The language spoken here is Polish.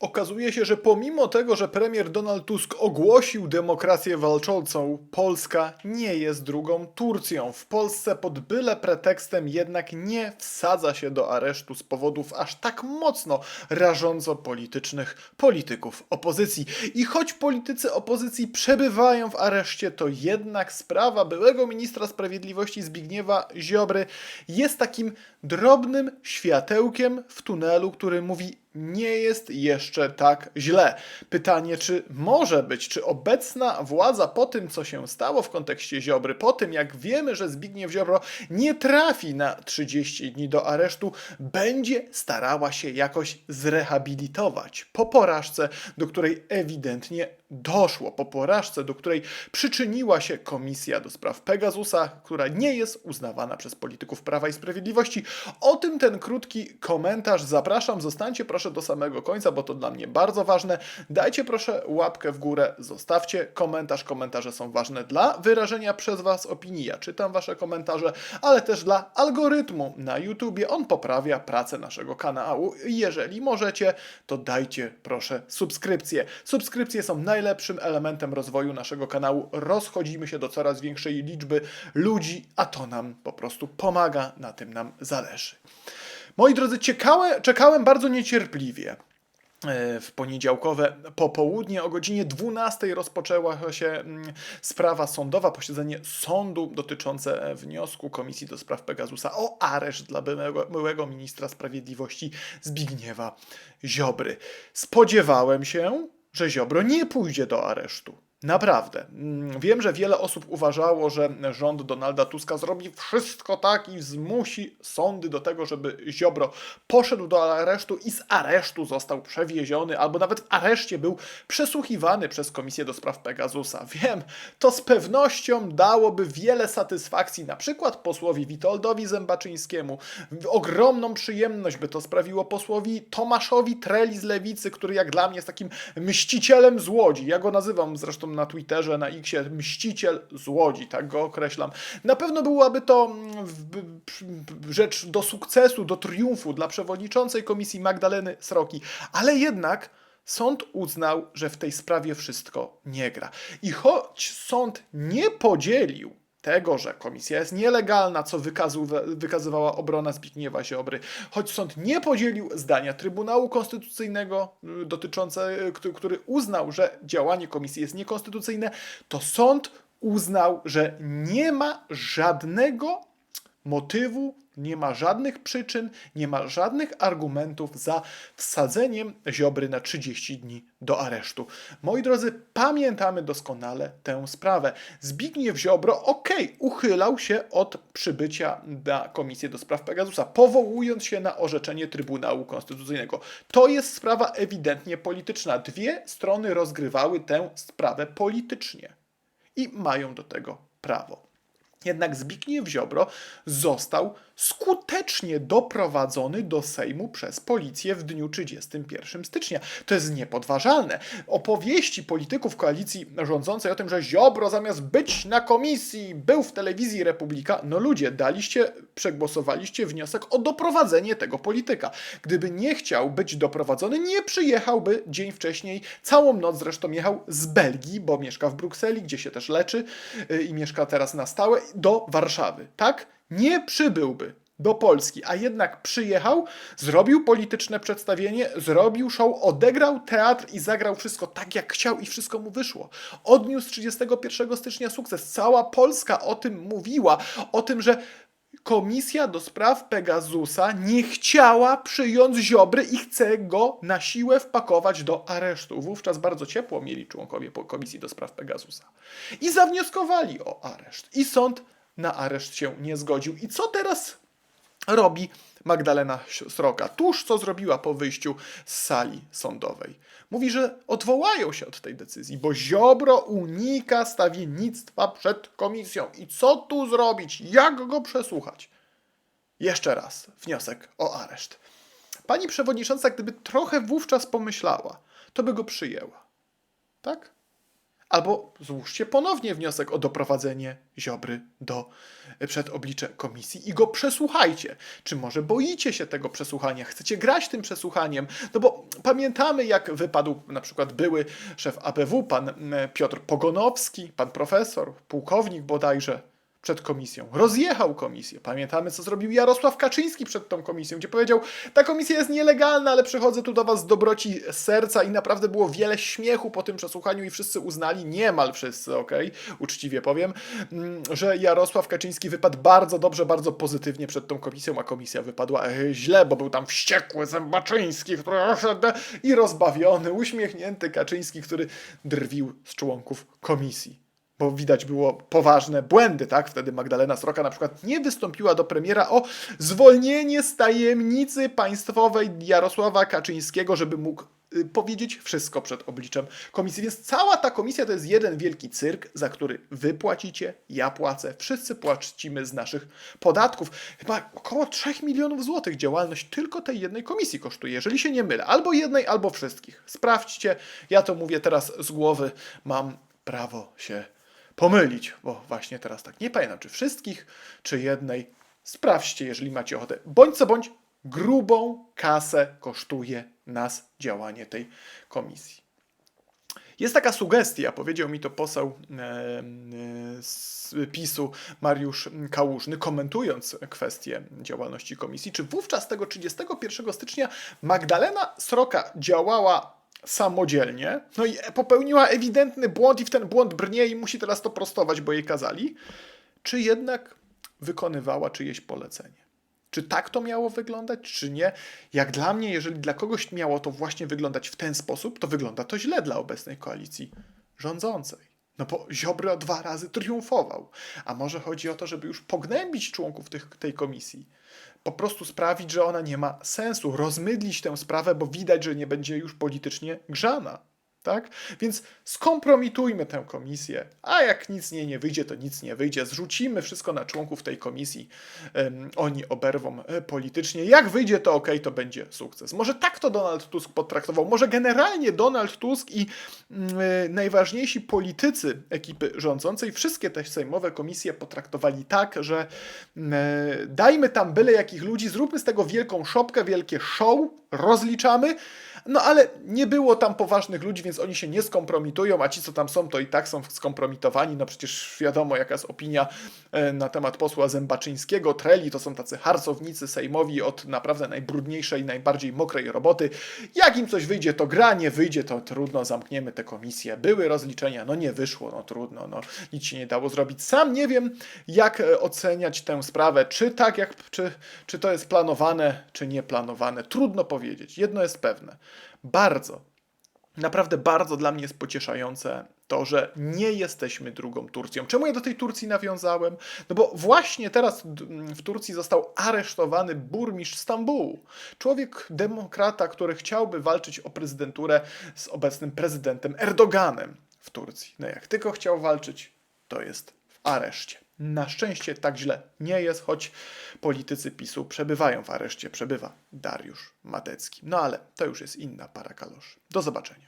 Okazuje się, że pomimo tego, że premier Donald Tusk ogłosił demokrację walczącą, Polska nie jest drugą Turcją. W Polsce pod byle pretekstem jednak nie wsadza się do aresztu z powodów aż tak mocno rażąco politycznych polityków opozycji. I choć politycy opozycji przebywają w areszcie, to jednak sprawa byłego ministra sprawiedliwości Zbigniewa Ziobry jest takim drobnym światełkiem w tunelu, który mówi nie jest jeszcze tak źle. Pytanie, czy może być, czy obecna władza po tym, co się stało w kontekście Ziobry, po tym jak wiemy, że Zbigniew Ziobro nie trafi na 30 dni do aresztu, będzie starała się jakoś zrehabilitować po porażce, do której ewidentnie doszło, po porażce, do której przyczyniła się Komisja do Spraw Pegasusa, która nie jest uznawana przez polityków Prawa i Sprawiedliwości. O tym ten krótki komentarz. Zapraszam, zostańcie proszę do samego końca, bo to dla mnie bardzo ważne. Dajcie proszę łapkę w górę, zostawcie komentarz. Komentarze są ważne dla wyrażenia przez Was opinii. Ja czytam Wasze komentarze, ale też dla algorytmu na YouTubie. On poprawia pracę naszego kanału. Jeżeli możecie, to dajcie proszę subskrypcję. Subskrypcje są najlepszym elementem rozwoju naszego kanału. Rozchodzimy się do coraz większej liczby ludzi, a to nam po prostu pomaga, na tym nam zależy. Moi drodzy, ciekawe, czekałem bardzo niecierpliwie. E, W poniedziałkowe popołudnie o godzinie 12 rozpoczęła się mm, sprawa sądowa, posiedzenie sądu dotyczące e, wniosku Komisji do Spraw Pegasusa o areszt dla byłego, byłego ministra sprawiedliwości Zbigniewa Ziobry. Spodziewałem się, że Ziobro nie pójdzie do aresztu. Naprawdę. Mm, Wiem, że wiele osób uważało, że rząd Donalda Tuska zrobi wszystko tak i zmusi sądy do tego, żeby Ziobro poszedł do aresztu i z aresztu został przewieziony, albo nawet w areszcie był przesłuchiwany przez Komisję do Spraw Pegasusa. Wiem, to z pewnością dałoby wiele satysfakcji, na przykład posłowi Witoldowi Zębaczyńskiemu. Ogromną przyjemność by to sprawiło posłowi Tomaszowi Treli z Lewicy, który jak dla mnie jest takim mścicielem z Łodzi. Ja go nazywam zresztą na Twitterze, na Xie, mściciel z Łodzi, tak go określam. Na pewno byłaby to mm, rzecz do sukcesu, do triumfu dla przewodniczącej komisji Magdaleny Sroki, ale jednak sąd uznał, że w tej sprawie wszystko nie gra. I choć sąd nie podzielił tego, że komisja jest nielegalna, co wykazywała obrona Zbigniewa Ziobry, choć sąd nie podzielił zdania Trybunału Konstytucyjnego y, dotyczące, y, który uznał, że działanie komisji jest niekonstytucyjne, to sąd uznał, że nie ma żadnego motywu, nie ma żadnych przyczyn, nie ma żadnych argumentów za wsadzeniem Ziobry na 30 dni do aresztu. Moi drodzy, pamiętamy doskonale tę sprawę. Zbigniew Ziobro, okej, uchylał się od przybycia na Komisję do Spraw Pegasusa, powołując się na orzeczenie Trybunału Konstytucyjnego. To jest sprawa ewidentnie polityczna. Dwie strony rozgrywały tę sprawę politycznie i mają do tego prawo. Jednak Zbigniew Ziobro został skutecznie doprowadzony do Sejmu przez policję w dniu 31 stycznia. To jest niepodważalne. Opowieści polityków koalicji rządzącej o tym, że Ziobro zamiast być na komisji był w telewizji Republika, no ludzie, daliście, przegłosowaliście wniosek o doprowadzenie tego polityka. Gdyby nie chciał być doprowadzony, nie przyjechałby dzień wcześniej, całą noc zresztą jechał z Belgii, bo mieszka w Brukseli, gdzie się też leczy yy, i mieszka teraz na stałe, do Warszawy. Tak? Nie przybyłby do Polski, a jednak przyjechał, zrobił polityczne przedstawienie, zrobił show, odegrał teatr i zagrał wszystko tak, jak chciał i wszystko mu wyszło. Odniósł 31 stycznia sukces. Cała Polska o tym mówiła, o tym, że Komisja do spraw Pegasusa nie chciała przyjąć Ziobry i chce go na siłę wpakować do aresztu. Wówczas bardzo ciepło mieli członkowie Komisji do spraw Pegasusa. I zawnioskowali o areszt. I sąd na areszt się nie zgodził. I co teraz robi Magdalena Sroka? Tuż co zrobiła po wyjściu z sali sądowej. Mówi, że odwołają się od tej decyzji, bo Ziobro unika stawiennictwa przed komisją. I co tu zrobić? Jak go przesłuchać? Jeszcze raz wniosek o areszt. Pani przewodnicząca, gdyby trochę wówczas pomyślała, to by go przyjęła. Tak? Albo złóżcie ponownie wniosek o doprowadzenie Ziobry do przed oblicze komisji i go przesłuchajcie. Czy może boicie się tego przesłuchania? Chcecie grać tym przesłuchaniem? No bo pamiętamy, jak wypadł na przykład były szef ABW, pan Piotr Pogonowski, pan profesor, pułkownik bodajże, przed komisją. Rozjechał komisję. Pamiętamy, co zrobił Jarosław Kaczyński przed tą komisją, gdzie powiedział: Ta komisja jest nielegalna, ale przychodzę tu do Was z dobroci serca i naprawdę było wiele śmiechu po tym przesłuchaniu i wszyscy uznali, niemal wszyscy, okej, uczciwie powiem, mm, że Jarosław Kaczyński wypadł bardzo dobrze, bardzo pozytywnie przed tą komisją, a komisja wypadła źle, bo był tam wściekły Zębaczyński, i rozbawiony, uśmiechnięty Kaczyński, który drwił z członków komisji bo widać było poważne błędy, tak? Wtedy Magdalena Sroka na przykład nie wystąpiła do premiera o zwolnienie z tajemnicy państwowej Jarosława Kaczyńskiego, żeby mógł y, powiedzieć wszystko przed obliczem komisji. Więc cała ta komisja to jest jeden wielki cyrk, za który wy płacicie, ja płacę, wszyscy płacimy z naszych podatków. Chyba około 3 milionów złotych działalność tylko tej jednej komisji kosztuje, jeżeli się nie mylę. Albo jednej, albo wszystkich. Sprawdźcie, ja to mówię teraz z głowy, mam prawo się pomylić, bo właśnie teraz tak nie pamiętam, czy wszystkich, czy jednej. Sprawdźcie, jeżeli macie ochotę. Bądź co bądź, grubą kasę kosztuje nas działanie tej komisji. Jest taka sugestia, powiedział mi to poseł z PiSu Mariusz Kałużny, komentując kwestię działalności komisji, czy wówczas tego 31 stycznia Magdalena Sroka działała samodzielnie, no i popełniła ewidentny błąd i w ten błąd brnie i musi teraz to prostować, bo jej kazali, czy jednak wykonywała czyjeś polecenie. Czy tak to miało wyglądać, czy nie? Jak dla mnie, jeżeli dla kogoś miało to właśnie wyglądać w ten sposób, to wygląda to źle dla obecnej koalicji rządzącej. No bo Ziobro dwa razy triumfował. A może chodzi o to, żeby już pognębić członków tych, tej komisji po prostu sprawić, że ona nie ma sensu, rozmydlić tę sprawę, bo widać, że nie będzie już politycznie grzana. Tak? Więc skompromitujmy tę komisję, a jak nic nie, nie wyjdzie, to nic nie wyjdzie. Zrzucimy wszystko na członków tej komisji. Um, oni oberwą e, politycznie. Jak wyjdzie, to ok, to będzie sukces. Może tak to Donald Tusk potraktował. Może generalnie Donald Tusk i y, najważniejsi politycy ekipy rządzącej wszystkie te sejmowe komisje potraktowali tak, że y, dajmy tam byle jakich ludzi, zróbmy z tego wielką szopkę, wielkie show, rozliczamy. No ale nie było tam poważnych ludzi, więc oni się nie skompromitują, a ci, co tam są, to i tak są skompromitowani. No przecież wiadomo, jaka jest opinia e, na temat posła Zębaczyńskiego. Treli to są tacy harcownicy sejmowi od naprawdę najbrudniejszej, najbardziej mokrej roboty. Jak im coś wyjdzie, to gra, nie wyjdzie, to trudno, zamkniemy tę komisję. Były rozliczenia, no nie wyszło, no trudno, no nic się nie dało zrobić. Sam nie wiem, jak e, oceniać tę sprawę, czy tak, jak, czy, czy to jest planowane, czy nieplanowane. Trudno powiedzieć. Jedno jest pewne bardzo, naprawdę bardzo dla mnie jest pocieszające to, że nie jesteśmy drugą Turcją. Czemu ja do tej Turcji nawiązałem? No bo właśnie teraz w Turcji został aresztowany burmistrz Stambułu. Człowiek demokrata, który chciałby walczyć o prezydenturę z obecnym prezydentem Erdoganem w Turcji. No jak tylko chciał walczyć, to jest w areszcie. Na szczęście tak źle nie jest, choć politycy PiSu przebywają w areszcie, przebywa Dariusz Madecki. No ale to już jest inna para kaloszy. Do zobaczenia.